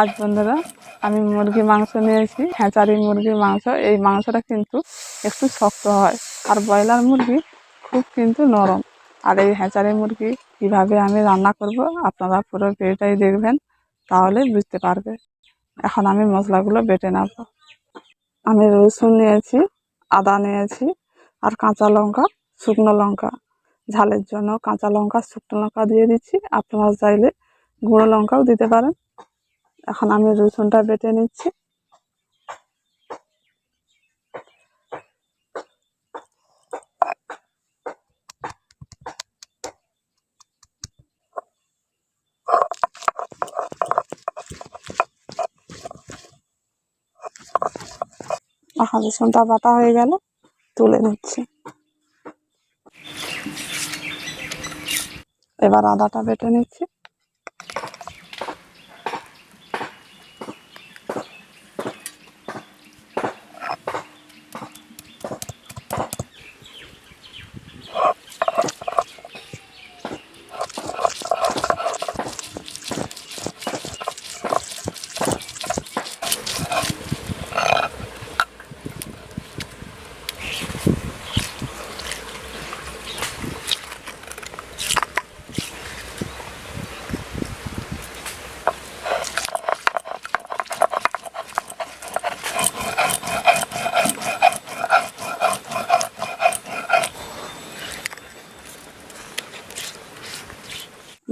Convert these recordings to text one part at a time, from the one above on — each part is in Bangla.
আজ বন্ধুরা, আমি মুরগির মাংস নিয়েছি হ্যাঁচারি মুরগির মাংস। এই মাংসটা কিন্তু একটু শক্ত হয়। আর ব্রয়লার মুরগি খুব কিন্তু নরম। আর এই হ্যাঁচারি মুরগি কীভাবে আমি রান্না করব, আপনারা পুরো ভিডিওটাই দেখবেন, তাহলে বুঝতে পারবে। এখন আমি মশলাগুলো বেটে নেব। আমি রসুন নিয়েছি, আদা নিয়েছি, আর কাঁচা লঙ্কা, শুকনো লঙ্কা। ঝালের জন্য কাঁচা লঙ্কা, শুকনো লঙ্কা দিয়ে দিচ্ছি। আপনারা চাইলে গুঁড়ো লঙ্কাও দিতে পারেন। এখন আমি রসুনটা বেটে নিচ্ছি। এখন রসুনটা বাটা হয়ে গেল তুলে নিচ্ছি। এবার আদাটা বেটে নিচ্ছি।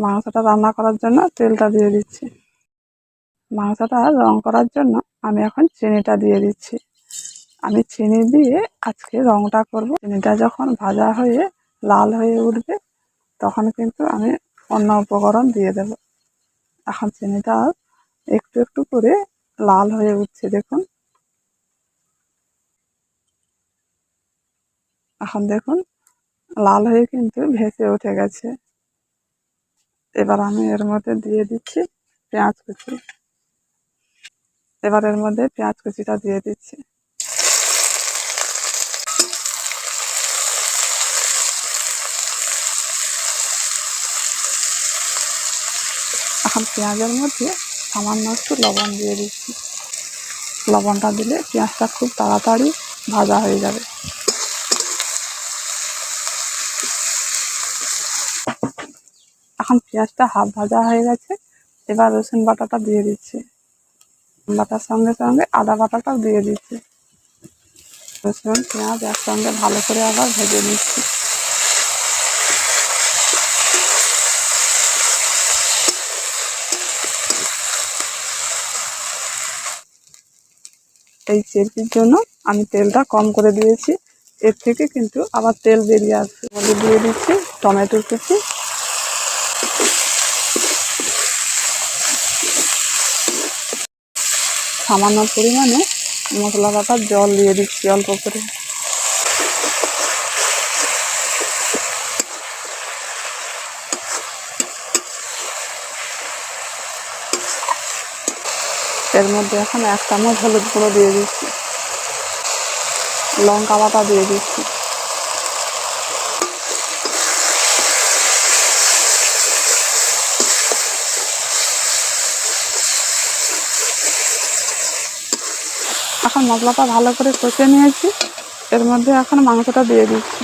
মাংসটা রান্না করার জন্য তেলটা দিয়ে দিচ্ছি। মাংসটা রং করার জন্য আমি এখন চিনিটা দিয়ে দিচ্ছি। আমি চিনি দিয়ে আজকে রংটা করব। চিনিটা যখন ভাজা হয়ে লাল হয়ে উঠবে, তখন কিন্তু আমি অন্য উপকরণ দিয়ে দেব। এখন চিনিটা একটু একটু করে লাল হয়ে উঠছে, দেখুন। এখন দেখুন, লাল হয়ে কিন্তু ভেসে উঠে গেছে। এবার আমি এর মধ্যে দিয়ে দিচ্ছি পেঁয়াজ কুচি। এবার এর মধ্যে পেঁয়াজ কুচিটা দিয়ে দিচ্ছি। এখন পেঁয়াজের মধ্যে সামান্য একটু লবণ দিয়ে দিচ্ছি। লবণটা দিলে পেঁয়াজটা খুব তাড়াতাড়ি ভাজা হয়ে যাবে। এখন পেঁয়াজটা হাফ ভাজা হয়ে গেছে। এবার রসুন বাটাটা দিয়ে দিচ্ছি। বাটার সঙ্গে সঙ্গে আদা বাটাটাও দিয়ে দিচ্ছি। রসুন, পেঁয়াজ একসঙ্গে ভালো করে আবার ভেজে নিচ্ছি। এই চেরপির জন্য আমি তেলটা কম করে দিয়েছি। এর থেকে কিন্তু আবার তেল বেরিয়ে আসবে। দিয়ে দিচ্ছি, টমেটো কুচি সামান্য পরিমাণে মশলা বাটার জল দিয়ে দিচ্ছি অল্প করে। এর মধ্যে এখন এক চামচ হলুদ গুঁড়ো দিয়ে দিচ্ছি। লঙ্কা বাটা দিয়ে দিচ্ছি। এখন মশলাটা ভালো করে কষে নিয়েছি। এর মধ্যে এখন মাংসটা দিয়ে দিচ্ছি।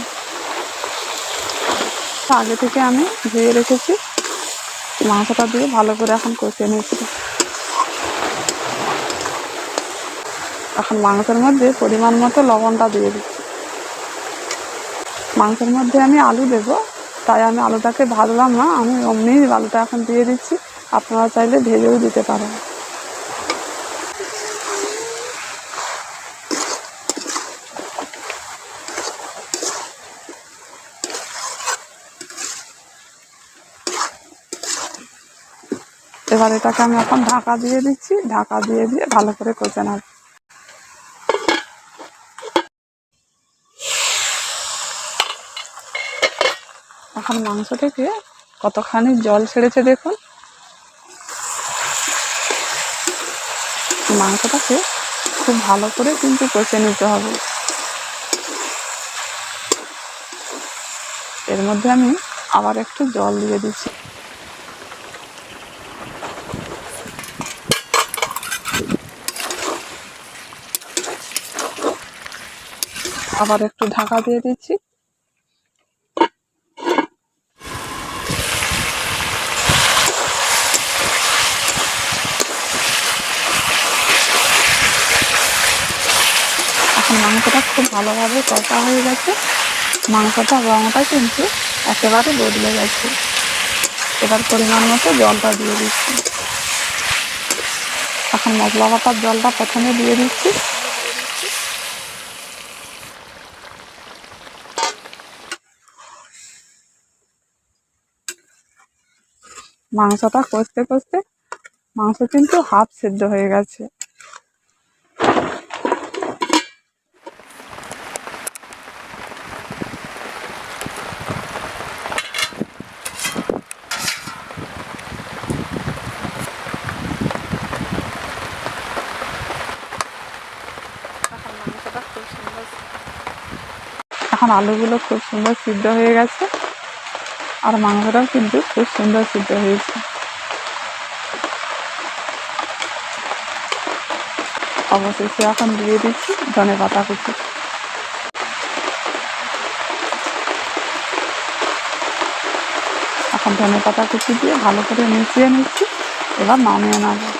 আগে থেকে আমি ধুয়ে রেখেছি। মাংসটা দিয়ে ভালো করে এখন কষে নিচ্ছি এখন মাংসের মধ্যে পরিমাণ মতো লবণটা দিয়ে দিচ্ছি। মাংসের মধ্যে আমি আলু দেবো। তাই আমি আলুটাকে ভাজলাম না। আমি অমনি আলুটা এখন দিয়ে দিচ্ছি। আপনারা চাইলে ভেজেও দিতে পারেন। এবার এটাকে আমি এখন ঢাকা দিয়ে দিচ্ছি। ঢাকা দিয়ে দিয়ে ভালো করে কষে নেব। এখন মাংস থেকে কতখানি জল ছেড়েছে দেখুন। মাংসটাকে খুব ভালো করে কিন্তু কষে নিতে হবে। এর মধ্যে আমি আবার একটু জল দিয়ে দিচ্ছি। আবার একটু ঢাকা দিয়ে দিচ্ছি। এখন মাংসটা খুব ভালোভাবে কষা হয়ে গেছে। মাংসটার রঙটা কিন্তু একেবারে বদলে গেছে। এবার পরিমাণ মতো জলটা দিয়ে দিচ্ছি। এখন মশলা বাটার জলটা প্রথমে দিয়ে দিচ্ছি। মাংসটা কষতে কষতে মাংস কিন্তু হাফ সেদ্ধ হয়ে গেছে। এখন আলুগুলো খুব সুন্দর সিদ্ধ হয়ে গেছে। আর মাংসটাও কিন্তু খুব সুন্দর সিদ্ধ হয়েছে। অবশেষে এখন দিয়ে দিচ্ছি ধনে পাতা কুচি। এখন ধনে পাতা কুচি দিয়ে ভালো করে মিশিয়ে নিচ্ছি। এবার নামিয়ে নেব।